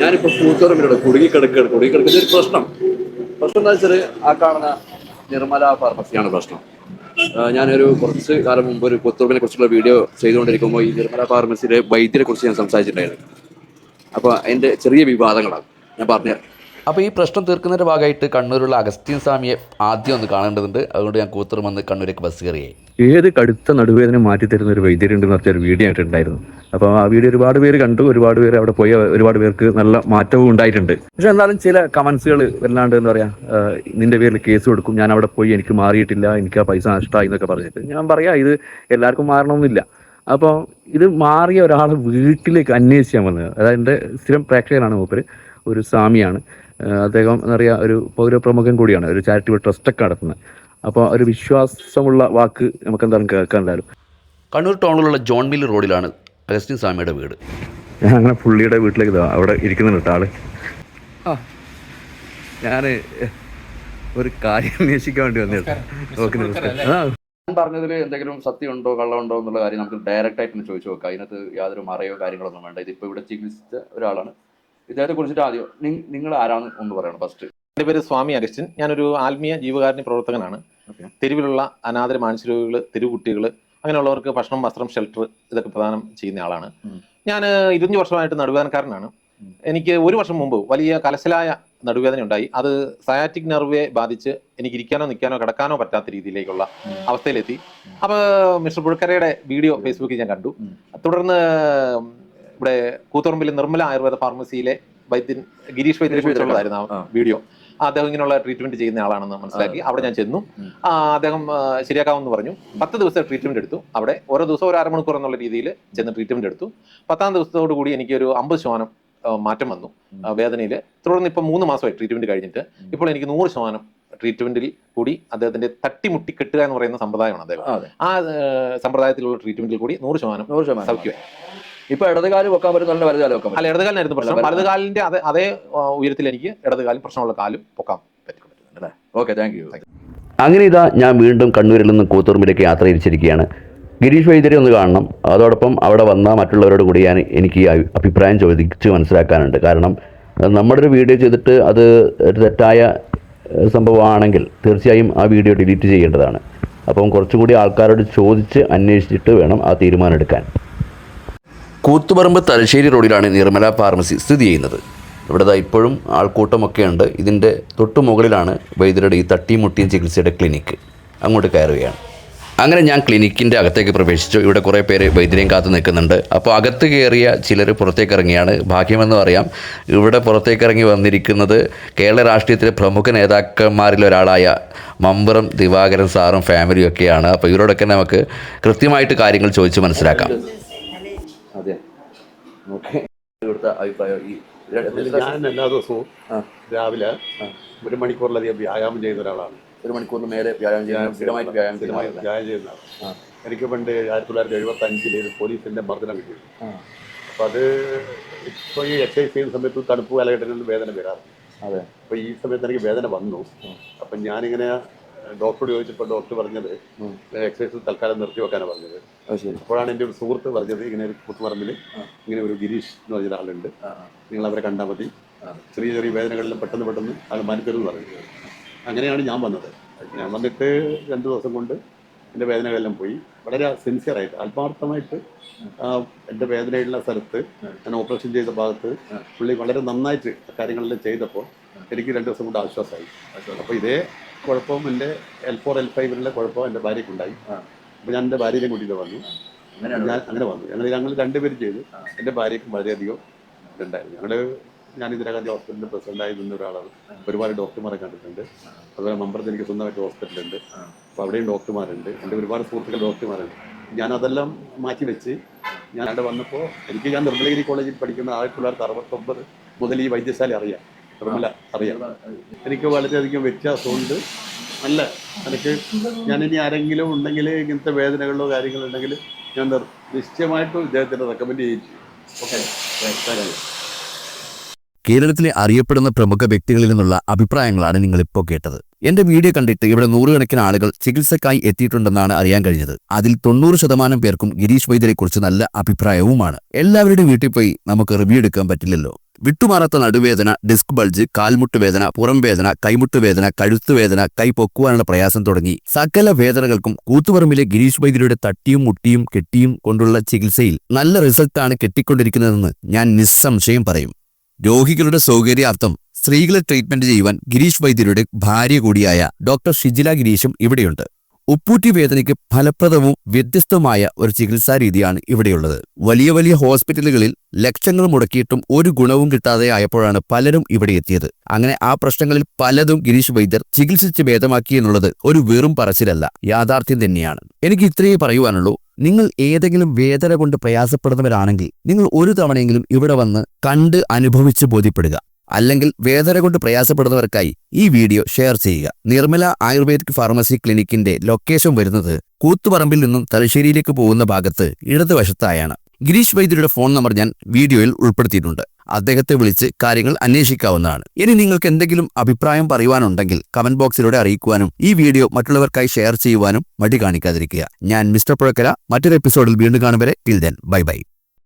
ഞാനിപ്പോൾ കൂത്തുപറമ്പിലൂടെ കുടുങ്ങിക്കിടക്കുക കുടുങ്ങിക്കിടക്കുന്ന ഒരു പ്രശ്നം. പ്രശ്നം എന്താ വെച്ചാൽ ആ കാണുന്ന നിർമ്മല ഫാർമസിയാണ് പ്രശ്നം. ഞാനൊരു കുറച്ച് കാലം മുമ്പ് ഒരു കൊത്തുറുമിനെ കുറിച്ചുള്ള വീഡിയോ ചെയ്തുകൊണ്ടിരിക്കുമ്പോൾ ഈ നിർമ്മല ഫാർമസിയിലെ വൈദ്യരെ കുറിച്ച് ഞാൻ സംസാരിച്ചിട്ടുണ്ടായിരുന്നു. അപ്പോൾ എന്റെ ചെറിയ വിവാദങ്ങളാണ്. ഞാൻ പറഞ്ഞുതരാം. അപ്പോൾ ഈ പ്രശ്നം തീർക്കുന്നതിന്റെ ഭാഗമായിട്ട് കണ്ണൂരുള്ള അഗസ്ത്യൻ സ്വാമിയെ ആദ്യം ഒന്ന് കാണേണ്ടതുണ്ട്. അതുകൊണ്ട് ഞാൻ കൂത്തറും വന്ന് കണ്ണൂരേക്ക് ബസ് കയറിയായി ഏത് കടുത്ത നടുവേദന മാറ്റി തരുന്ന ഒരു വൈദ്യരുണ്ടെന്ന് പറഞ്ഞ ഒരു വീഡിയോ ആയിട്ടുണ്ടായിരുന്നു. അപ്പോൾ ആ വീഡിയോ ഒരുപാട് പേര് കണ്ടു ഒരുപാട് പേര് അവിടെ പോയി ഒരുപാട് പേർക്ക് നല്ല മാറ്റവും ഉണ്ടായിട്ടുണ്ട്. പക്ഷെ എന്നാലും ചില കമൻസുകൾ വല്ലാണ്ട് എന്താ പറയാ ആ, നിന്റെ പേരിൽ കേസ് കൊടുക്കും ഞാൻ അവിടെ പോയി എനിക്ക് മാറിയിട്ടില്ല എനിക്ക് ആ പൈസ നഷ്ടമായി എന്നൊക്കെ പറഞ്ഞിട്ട്. ഞാൻ പറയാ ഇത് എല്ലാവർക്കും മാറണമെന്നില്ല അപ്പോൾ ഇത് മാറിയ ഒരാളെ വീട്ടിലേക്ക് അന്വേഷിക്കാൻ വന്നത്. അതായത് എന്റെ സ്ഥിരം പ്രേക്ഷകനാണ് മൂപ്പര്. ഒരു സ്വാമിയാണ്. അദ്ദേഹം എന്നറിയാം പറയുക ഒരു പൗരപ്രമുഖൻ കൂടിയാണ് ഒരു ചാരിറ്റബിൾ ട്രസ്റ്റൊക്കെ നടത്തുന്നത് അപ്പോൾ ഒരു വിശ്വാസമുള്ള വാക്ക് നമുക്ക് എന്താണ് കേൾക്കാൻ എന്തായാലും കണ്ണൂർ ടൗണിലുള്ള ജോൺ മിൽ റോഡിലാണ് അഗസ്റ്റിൻ സ്വാമിയുടെ വീട്. ഞാൻ അങ്ങനെ പുള്ളിയുടെ വീട്ടിലേക്ക് ഇതാ അവിടെ ഇരിക്കുന്നുണ്ട് ആൾ. ആ ഞാൻ ഒരു കാര്യം അന്വേഷിക്കാൻ വേണ്ടി വന്നിട്ട് ഞാൻ പറഞ്ഞതിൽ എന്തെങ്കിലും സത്യമുണ്ടോ കള്ളമുണ്ടോ എന്നുള്ള കാര്യം നമുക്ക് ഡയറക്റ്റ് ആയിട്ട് ഒന്ന് ചോദിച്ചു നോക്കാം. അതിനകത്ത് യാതൊരു മറയോ കാര്യങ്ങളൊന്നും വേണ്ട. ഇതിപ്പോൾ ഇവിടെ ചികിത്സിച്ച ഒരാളാണ്. ഇദ്ദേഹത്തെ കുറിച്ചിട്ട് ആദ്യം നിങ്ങൾ ആരാണ് ഒന്ന് പറയണം ഫസ്റ്റ് എന്റെ പേര് സ്വാമി അഗസ്റ്റിൻ ഞാനൊരു ആത്മീയ ജീവകാരുണ്യ പ്രവർത്തകനാണ്. തെരുവിലുള്ള അനാഥര മാനസിക തെരുവുകുട്ടികൾ അങ്ങനെയുള്ളവർക്ക് ഭക്ഷണം വസ്ത്രം ഷെൽട്ടർ ഇതൊക്കെ പ്രദാനം ചെയ്യുന്ന ആളാണ്. ഞാൻ ഇരുപത്തഞ്ച് വർഷമായിട്ട് നടുവേദനക്കാരനാണ്. എനിക്ക് ഒരു വർഷം മുമ്പ് വലിയ കലശലായ നടുവേദന ഉണ്ടായി. അത് സയാറ്റിക് നെർവേ ബാധിച്ച് എനിക്ക് ഇരിക്കാനോ നിൽക്കാനോ കിടക്കാനോ പറ്റാത്ത രീതിയിലേക്കുള്ള അവസ്ഥയിലെത്തി. അപ്പോൾ മിസ്റ്റർ പുഴക്കരയുടെ വീഡിയോ ഫേസ്ബുക്കിൽ ഞാൻ കണ്ടു. തുടർന്ന് ഇവിടെ കൂത്തുറമ്പിലെ നിർമ്മല ആയുർവേദ ഫാർമസിയിലെ വൈദ്യൻ ഗിരീഷ് വൈദ്യനെ കുറിച്ചുള്ളതായിരുന്നു ആ. വീഡിയോ. അദ്ദേഹം ഇങ്ങനെയുള്ള ട്രീറ്റ്മെന്റ് ചെയ്യുന്ന ആളാണെന്ന് മനസ്സിലാക്കി. അവിടെ ഞാൻ ചെന്നു. അദ്ദേഹം ശരിയാക്കാമെന്ന് പറഞ്ഞു. പത്ത് ദിവസം ട്രീറ്റ്മെന്റ് എടുത്തു. അവിടെ ഓരോ ദിവസം ഒരു അരമണിക്കൂർ എന്നുള്ള രീതിയിൽ ചെന്ന് ട്രീറ്റ്മെന്റ് എടുത്തു. പത്താം ദിവസത്തോടു കൂടി എനിക്ക് ഒരു അമ്പത് ശതമാനം മാറ്റം വന്നു. വേദനയിൽ. തുടർന്ന് ഇപ്പം മൂന്ന് മാസമായി ട്രീറ്റ്മെന്റ് കഴിഞ്ഞിട്ട്. ഇപ്പോൾ എനിക്ക് നൂറ് ശതമാനം ട്രീറ്റ്മെന്റിൽ കൂടി അദ്ദേഹത്തിന്റെ തട്ടിമുട്ടി കെട്ടുക എന്ന് പറയുന്ന സമ്പ്രദായമാണ് അദ്ദേഹം. ആ, സമ്പ്രദായത്തിലുള്ള ട്രീറ്റ്മെന്റിൽ കൂടി നൂറ് ശതമാനം നൂറ് ശതമാനം സൗഖ്യമായി. ഇപ്പൊ ഇടതുകാൽ വെക്കാൻ പറ്റും നല്ല വെക്കാം വെക്കാൻ അല്ല ഇടതുകാലിനായിരുന്നു പ്രശ്നം. അല്ല, വലതുകാലിന്റെ അതേ അതേ ഉയരത്തിൽ എനിക്ക് ഇടതുകാലും പ്രശ്നമുള്ള കാലും പൊക്കാൻ പറ്റും ഓക്കെ താങ്ക് യു അങ്ങനെ ഇതാ ഞാൻ വീണ്ടും കണ്ണൂരിൽ നിന്ന് കൂത്തുറമ്പിലേക്ക് യാത്ര തിരിച്ചിരിക്കുകയാണ്. ഗിരീഷ് വൈദ്യരെ ഒന്ന് കാണണം. അതോടൊപ്പം അവിടെ വന്ന മറ്റുള്ളവരോട് കൂടി ഞാൻ എനിക്ക് അഭിപ്രായം ചോദിച്ച് മനസ്സിലാക്കാനുണ്ട്. കാരണം നമ്മുടെ ഒരു വീഡിയോ ചെയ്തിട്ട് അത് ഒരു തെറ്റായ സംഭവമാണെങ്കിൽ തീർച്ചയായും ആ വീഡിയോ ഡിലീറ്റ് ചെയ്യേണ്ടതാണ്. അപ്പം കുറച്ചുകൂടി ആൾക്കാരോട് ചോദിച്ച് അന്വേഷിച്ചിട്ട് വേണം ആ തീരുമാനം എടുക്കാൻ. കൂത്തുപറമ്പ് തലശ്ശേരി റോഡിലാണ് നിർമ്മല ഫാർമസി സ്ഥിതി ചെയ്യുന്നത്. ഇവിടെ ഇപ്പോഴും ആൾക്കൂട്ടമൊക്കെ ഉണ്ട് ഇതിന്റെ തൊട്ടു മുകളിലാണ് വൈദ്യരുടെ ഈ തട്ടിയും മുട്ടിയും ചികിത്സയുടെ ക്ലിനിക്ക് അങ്ങോട്ട് കയറുകയാണ്. അങ്ങനെ ഞാൻ ക്ലിനിക്കിന്റെ അകത്തേക്ക് പ്രവേശിച്ചു. ഇവിടെ കുറേ പേര് വൈദ്യരെയും കാത്തു നിൽക്കുന്നുണ്ട്. അപ്പോൾ അകത്ത് കയറിയ ചിലർ പുറത്തേക്ക് ഇറങ്ങിയാണ് ഭാഗ്യമെന്ന് പറയാം. ഇവിടെ പുറത്തേക്ക് ഇറങ്ങി വന്നിരിക്കുന്നത് കേരള രാഷ്ട്രീയത്തിലെ പ്രമുഖ നേതാക്കന്മാരിൽ ഒരാളായ മമ്പറം ദിവാകരൻ സാറും ഫാമിലിയും ഒക്കെയാണ്. അപ്പോൾ ഇവരോടൊക്കെ നമുക്ക് കൃത്യമായിട്ട് കാര്യങ്ങൾ ചോദിച്ച് മനസ്സിലാക്കാം. ഓക്കെ. ഇവിടുത്തെ അഭിപ്രായം ഈ ഞാൻ എല്ലാ ദിവസവും രാവിലെ ഒരു മണിക്കൂറിലധികം വ്യായാമം ചെയ്യുന്ന ഒരാളാണ്. ഒരു മണിക്കൂറിന് നേരെ വ്യായാമം ചെയ്യാൻ സ്ഥിരമായിട്ട് വ്യായാമം സ്ഥിരമായി ചെയ്യുന്ന വ്യായാമം ചെയ്യുന്ന ആളാണ്. എനിക്ക് പണ്ട് ആയിരത്തി തൊള്ളായിരത്തി എഴുപത്തി അഞ്ചിൽ പോലീസിന്റെ മർദ്ദനം കിട്ടി. അപ്പൊ അത് ഇപ്പോൾ ഈ എക്സസൈസ് ചെയ്യുന്ന സമയത്ത് തണുപ്പ് കാലഘട്ടങ്ങളിൽ വേദന വരാറുണ്ട് അതെ. അപ്പൊ ഈ സമയത്ത് എനിക്ക് വേദന വന്നു. അപ്പൊ ഞാനിങ്ങനെ ഡോക്ടറോട് ചോദിച്ചപ്പോൾ ഡോക്ടർ പറഞ്ഞത്. എക്സസൈസ് തൽക്കാലം നിർത്തി വെക്കാനാണ് പറഞ്ഞത്. അപ്പോഴാണ് എന്റെ ഒരു സുഹൃത്ത് പറഞ്ഞത് ഇങ്ങനെ ഒരു കൂത്തുപറമ്പിൽ. ഇങ്ങനെ ഒരു ഗിരീഷ് എന്ന് പറഞ്ഞ ഒരാളുണ്ട്. നിങ്ങൾ അവരെ കണ്ടാൽ മതി. ചെറിയ ചെറിയ വേദനകളിൽ പെട്ടെന്ന് പെട്ടെന്ന് ആൾ മാറ്റിത്തരും എന്ന് പറഞ്ഞു. അങ്ങനെയാണ് ഞാൻ വന്നത്. ഞാൻ വന്നിട്ട് രണ്ട് ദിവസം കൊണ്ട് എന്റെ വേദനകളെല്ലാം പോയി. വളരെ സിൻസിയറായിട്ട് ആത്മാർത്ഥമായിട്ട് എന്റെ വേദനയുള്ള സ്ഥലത്ത് ഞാൻ ഓപ്പറേഷൻ ചെയ്ത ഭാഗത്ത് പുള്ളി വളരെ നന്നായിട്ട് കാര്യങ്ങളെല്ലാം ചെയ്തപ്പോൾ എനിക്ക് രണ്ട് ദിവസം കൊണ്ട് ആശ്വാസമായി. അപ്പോൾ ഇതേ കുഴപ്പവും എന്റെ എൽ ഫോർ എൽ ഫൈവിലുള്ള കുഴപ്പം എന്റെ ഭാര്യക്കുണ്ടായി അപ്പം അപ്പോൾ ഞാൻ എന്റെ ഭാര്യയെ കൂട്ടിയിട്ട് വന്നു. ഞാൻ അങ്ങനെ വന്നു. ഞങ്ങൾ ഞങ്ങൾ രണ്ടുപേരും ചെയ്തു. എന്റെ ഭാര്യയ്ക്കും വളരെയധികം ഇതുണ്ടായിരുന്നു. ഞങ്ങൾ ഞാൻ ഇന്ദിരാഗാന്ധി ഹോസ്പിറ്റലിന്റെ പ്രസിഡന്റായി നിന്ന ഒരാളാണ്. ഒരുപാട് ഡോക്ടർമാരെ കണ്ടിട്ടുണ്ട്. അതുപോലെ മമ്പറത്ത് എനിക്ക് സ്വന്തമായിട്ട് ഹോസ്പിറ്റലുണ്ട്. അപ്പോൾ അവിടെയും ഡോക്ടർമാരുണ്ട്. എന്റെ ഒരുപാട് സുഹൃത്തുക്കൾ ഡോക്ടർമാരുണ്ട്. ഞാൻ അതെല്ലാം മാറ്റി വെച്ച് ഞാൻ അവിടെ വന്നപ്പോൾ എനിക്ക് ഞാൻ നിർമ്മലഗിരി കോളേജിൽ പഠിക്കുന്ന ആയിരത്തി തൊള്ളായിരത്തി അറുപത്തൊമ്പത് മുതൽ ഈ വൈദ്യശാല അറിയാം. നിർമ്മല അറിയാം. എനിക്ക് വളരെയധികം വ്യത്യാസമുണ്ട്. നല്ല എനിക്ക് ഇനി ആരെങ്കിലും ഉണ്ടെങ്കിൽ ഇങ്ങനത്തെ വേദനകളോ കാര്യങ്ങളോ ഉണ്ടെങ്കിൽ ഞാൻ നിശ്ചയമായിട്ടും ഇദ്ദേഹത്തിന് റെക്കമെൻഡ് ചെയ്യും. ഓക്കെ കേരളത്തിലെ അറിയപ്പെടുന്ന പ്രമുഖ വ്യക്തികളിൽ നിന്നുള്ള അഭിപ്രായങ്ങളാണ് നിങ്ങളിപ്പോൾ കേട്ടത്. എന്റെ വീഡിയോ കണ്ടിട്ട് ഇവിടെ നൂറുകണക്കിന് ആളുകൾ ചികിത്സക്കായി എത്തിയിട്ടുണ്ടെന്നാണ് അറിയാൻ കഴിഞ്ഞത്. അതിൽ തൊണ്ണൂറ് ശതമാനം പേർക്കും ഗിരീഷ് വൈദ്യരെക്കുറിച്ച് നല്ല അഭിപ്രായവുമാണ്. എല്ലാവരുടെയും വീട്ടിൽ പോയി നമുക്ക് റിവ്യൂ എടുക്കാൻ പറ്റില്ലല്ലോ. വിട്ടുമാറാത്ത നടുവേദന ഡിസ്ക് ബൾജ് കാൽമുട്ട് വേദന പുറം വേദന കൈമുട്ട് വേദന കഴുത്ത് വേദന കൈ പൊക്കുവാനുള്ള പ്രയാസം തുടങ്ങി. സകല വേദനകൾക്കും കൂത്തുപറമ്പിലെ ഗിരീഷ് വൈദ്യരുടെ തട്ടിയും മുട്ടിയും കെട്ടിയും കൊണ്ടുള്ള ചികിത്സയിൽ നല്ല റിസൾട്ടാണ് കെട്ടിക്കൊണ്ടിരിക്കുന്നതെന്ന് ഞാൻ നിസ്സംശയം പറയും. രോഗികളുടെ സൗകര്യാർത്ഥം സ്ത്രീകളെ ട്രീറ്റ്മെന്റ് ചെയ്യുവാൻ ഗിരീഷ് വൈദ്യരുടെ ഭാര്യ കൂടിയായ ഡോക്ടർ ഷിജില ഗിരീഷും ഇവിടെയുണ്ട്. ഉപ്പൂറ്റി വേദനയ്ക്ക് ഫലപ്രദവും വ്യത്യസ്തവുമായ ഒരു ചികിത്സാ രീതിയാണ് ഇവിടെയുള്ളത്. വലിയ വലിയ ഹോസ്പിറ്റലുകളിൽ ലക്ഷങ്ങൾ മുടക്കിയിട്ടും ഒരു ഗുണവും കിട്ടാതെ ആയപ്പോഴാണ് പലരും ഇവിടെ എത്തിയത്. അങ്ങനെ ആ പ്രശ്നങ്ങളിൽ പലതും ഗിരീഷ് വൈദ്യർ ചികിത്സിച്ച് ഭേദമാക്കി എന്നുള്ളത് ഒരു വെറും പറച്ചിലല്ല യാഥാർത്ഥ്യം തന്നെയാണ്. എനിക്ക് ഇത്രയേ പറയുവാനുള്ളൂ. നിങ്ങൾ ഏതെങ്കിലും വേദന കൊണ്ട് പ്രയാസപ്പെടുന്നവരാണെങ്കിൽ നിങ്ങൾ ഒരു തവണയെങ്കിലും ഇവിടെ വന്ന് കണ്ട് അനുഭവിച്ച് ബോധ്യപ്പെടുക. അല്ലെങ്കിൽ വേദന കൊണ്ട് പ്രയാസപ്പെടുന്നവർക്കായി ഈ വീഡിയോ ഷെയർ ചെയ്യുക. നിർമ്മല ആയുർവേദിക് ഫാർമസി ക്ലിനിക്കിന്റെ ലൊക്കേഷൻ വരുന്നത് കൂത്തുപറമ്പിൽ നിന്നും തലശ്ശേരിയിലേക്ക് പോകുന്ന ഭാഗത്ത് ഇടതുവശത്തായാണ്. ഗിരീഷ് വൈദ്യരുടെ ഫോൺ നമ്പർ ഞാൻ വീഡിയോയിൽ ഉൾപ്പെടുത്തിയിട്ടുണ്ട്. അദ്ദേഹത്തെ വിളിച്ച് കാര്യങ്ങൾ അന്വേഷിക്കാവുന്നതാണ്. ഇനി നിങ്ങൾക്ക് എന്തെങ്കിലും അഭിപ്രായം പറയുവാനുണ്ടെങ്കിൽ കമന്റ് ബോക്സിലൂടെ അറിയിക്കുവാനും ഈ വീഡിയോ മറ്റുള്ളവർക്കായി ഷെയർ ചെയ്യുവാനും മടി കാണിക്കാതിരിക്കുക. ഞാൻ മിസ്റ്റർ പുഴക്കര മറ്റൊരു എപ്പിസോഡിൽ വീണ്ടും കാണും വരെ. Till then bye bye